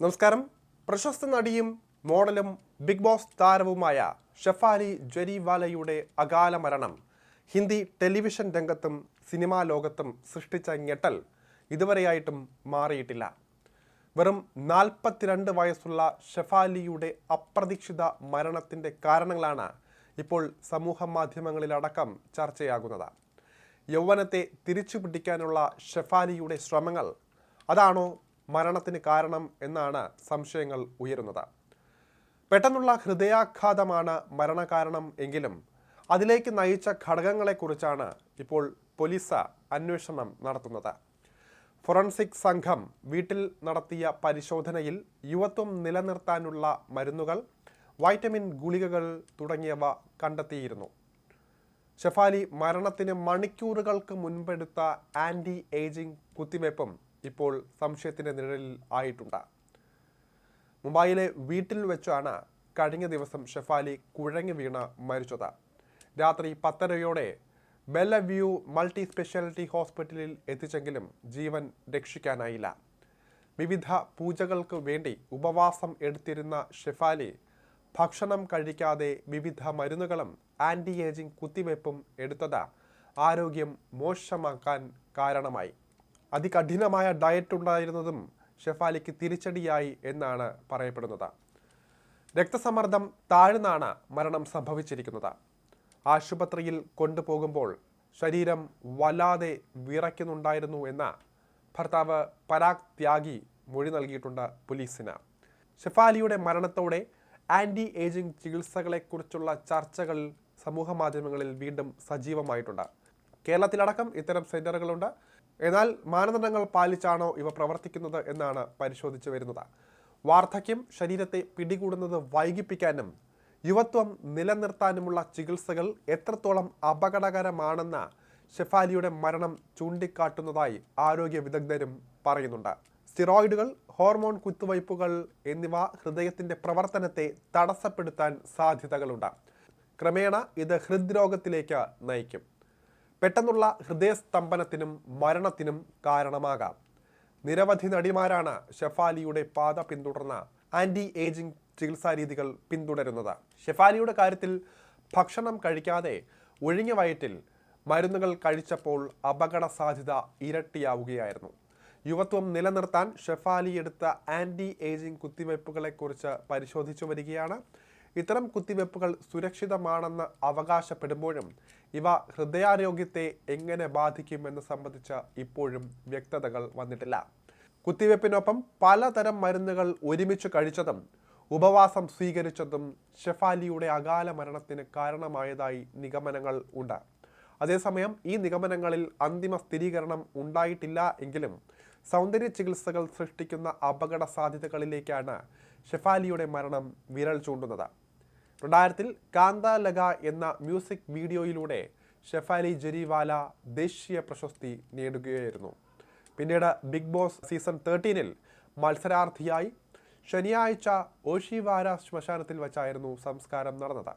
നമസ്കാരം. പ്രശസ്ത നടിയും മോഡലും ബിഗ് ബോസ് താരവുമായ ഷെഫാലി ജരിവാലയുടെ അകാല മരണം. ഹിന്ദി ടെലിവിഷൻ രംഗത്തും സിനിമാ ലോകത്തും സൃഷ്ടിച്ച ഞെട്ടൽ ഇതുവരെയായിട്ടും മാറിയിട്ടില്ല. വെറും നാൽപ്പത്തിരണ്ട് വയസ്സുള്ള ഷെഫാലിയുടെ അപ്രതീക്ഷിത മരണത്തിന്റെ കാരണങ്ങളാണ് ഇപ്പോൾ സമൂഹ മാധ്യമങ്ങളിലടക്കം ചർച്ചയാകുന്നത്. യൗവനത്തെ തിരിച്ചു പിടിക്കാനുള്ള ഷെഫാലിയുടെ ശ്രമങ്ങൾ അതാണോ മരണത്തിന് കാരണം എന്നാണ് സംശയങ്ങൾ ഉയരുന്നത്. പെട്ടെന്നുള്ള ഹൃദയാഘാതമാണ് മരണകാരണം എങ്കിലും അതിലേക്ക് നയിച്ച ഘടകങ്ങളെക്കുറിച്ചാണ് ഇപ്പോൾ പോലീസ് അന്വേഷണം നടത്തുന്നത്. ഫൊറൻസിക് സംഘം വീട്ടിൽ നടത്തിയ പരിശോധനയിൽ യുവത്വം നിലനിർത്താനുള്ള മരുന്നുകൾ വൈറ്റമിൻ ഗുളികകൾ തുടങ്ങിയവ കണ്ടെത്തിയിരുന്നു. ഷെഫാലി മരണത്തിന് മണിക്കൂറുകൾക്ക് മുൻപെടുത്ത ആന്റി ഏജിംഗ് കുത്തിവയ്പും ഇപ്പോൾ സംശയത്തിന്റെ നിഴലിൽ ആയിട്ടുണ്ട്. മുംബൈയിലെ വീട്ടിൽ വെച്ചാണ് കഴിഞ്ഞ ദിവസം ഷെഫാലി കുഴങ്ങി വീണ് മരിച്ചത്. രാത്രി പത്തരയോടെ ബെല്ലവ്യൂ മൾട്ടി സ്പെഷ്യാലിറ്റി ഹോസ്പിറ്റലിൽ എത്തിച്ചെങ്കിലും ജീവൻ രക്ഷിക്കാനായില്ല. വിവിധ പൂജകൾക്ക് വേണ്ടി ഉപവാസം എടുത്തിരുന്ന ഷെഫാലി ഭക്ഷണം കഴിക്കാതെ വിവിധ മരുന്നുകളും ആന്റി ഏജിംഗ് കുത്തിവയ്പ്പും എടുത്തത് ആരോഗ്യം മോശമാക്കാൻ കാരണമായി. അതികഠിനമായ ഡയറ്റ് ഉണ്ടായിരുന്നതും ഷെഫാലിക്ക് തിരിച്ചടിയായി എന്നാണ് പറയപ്പെടുന്നത്. രക്തസമ്മർദ്ദം താഴ്ന്നാണ് മരണം സംഭവിച്ചിരിക്കുന്നത്. ആശുപത്രിയിൽ കൊണ്ടുപോകുമ്പോൾ ശരീരം വല്ലാതെ വിറയ്ക്കുന്നുണ്ടായിരുന്നു എന്ന ഭർത്താവ് പരാഗ് ത്യാഗി മൊഴി നൽകിയിട്ടുണ്ട് പോലീസിന്. ഷെഫാലിയുടെ മരണത്തോടെ ആന്റി ഏജിംഗ് ചികിത്സകളെക്കുറിച്ചുള്ള ചർച്ചകൾ സമൂഹ മാധ്യമങ്ങളിൽ വീണ്ടും സജീവമായിട്ടുണ്ട്. കേരളത്തിലടക്കം ഇത്തരം സെന്ററുകളുണ്ട്. എന്നാൽ മാനദണ്ഡങ്ങൾ പാലിച്ചാണോ ഇവ പ്രവർത്തിക്കുന്നത് എന്നാണ് പരിശോധിച്ചു വരുന്നത്. വാർദ്ധക്യം ശരീരത്തെ പിടികൂടുന്നത് വൈകിപ്പിക്കാനും യുവത്വം നിലനിർത്താനുമുള്ള ചികിത്സകൾ എത്രത്തോളം അപകടകരമാണെന്ന ഷെഫാലിയുടെ മരണം ചൂണ്ടിക്കാട്ടുന്നതായി ആരോഗ്യ വിദഗ്ധരും പറയുന്നുണ്ട്. സ്റ്റിറോയിഡുകൾ ഹോർമോൺ കുത്തിവയ്പ്പുകൾ എന്നിവ ഹൃദയത്തിന്റെ പ്രവർത്തനത്തെ തടസ്സപ്പെടുത്താൻ സാധ്യതകളുണ്ട്. ക്രമേണ ഇത് ഹൃദ്രോഗത്തിലേക്ക് നയിക്കും. പെട്ടെന്നുള്ള ഹൃദയസ്തംഭനത്തിനും മരണത്തിനും കാരണമാകാം. നിരവധി നടിമാരാണ് ഷെഫാലിയുടെ പാത പിന്തുടർന്ന ആന്റി ഏജിംഗ് ചികിത്സാ രീതികൾ പിന്തുടരുന്നത്. ഷെഫാലിയുടെ കാര്യത്തിൽ ഭക്ഷണം കഴിക്കാതെ ഒഴിഞ്ഞ വയറ്റിൽ മരുന്നുകൾ കഴിച്ചപ്പോൾ അപകട സാധ്യത ഇരട്ടിയാവുകയായിരുന്നു. യുവത്വം നിലനിർത്താൻ ഷെഫാലി എടുത്ത ആന്റി ഏജിംഗ് കുത്തിവയ്പ്പുകളെക്കുറിച്ച് പരിശോധിച്ചു വരികയാണ് ഇത്തരം കുത്തിവയ്പ്പുകൾ സുരക്ഷിതമാണെന്ന് അവകാശപ്പെടുമ്പോഴും ഇവ ഹൃദയാരോഗ്യത്തെ എങ്ങനെ ബാധിക്കുമെന്ന് സംബന്ധിച്ച ഇപ്പോഴും വ്യക്തതകൾ വന്നിട്ടില്ല. കുത്തിവയ്പ്പിനൊപ്പം പലതരം മരുന്നുകൾ ഒരുമിച്ച് കഴിച്ചതും ഉപവാസം സ്വീകരിച്ചതും ഷെഫാലിയുടെ അകാല മരണത്തിന് കാരണമായതായി നിഗമനങ്ങൾ ഉണ്ട്. അതേസമയം ഈ നിഗമനങ്ങളിൽ അന്തിമ സ്ഥിരീകരണം ഉണ്ടായിട്ടില്ല എങ്കിലും സൗന്ദര്യ ചികിത്സകൾ സൃഷ്ടിക്കുന്ന അപകട സാധ്യതകളിലേക്കാണ് ഷെഫാലിയുടെ മരണം വിരൽ ചൂണ്ടുന്നത്. രണ്ടായിരത്തിൽ കാന്ത ലഗ എന്ന മ്യൂസിക് വീഡിയോയിലൂടെ ഷെഫാലി ജെരിവാല ദേശീയ പ്രശസ്തി നേടുകയായിരുന്നു. പിന്നീട് ബിഗ് ബോസ് സീസൺ തേർട്ടീനിൽ മത്സരാർത്ഥിയായി ശനിയാഴ്ച ഓഷിവാര ശ്മശാനത്തിൽ വച്ചായിരുന്നു സംസ്കാരം നടന്നത്.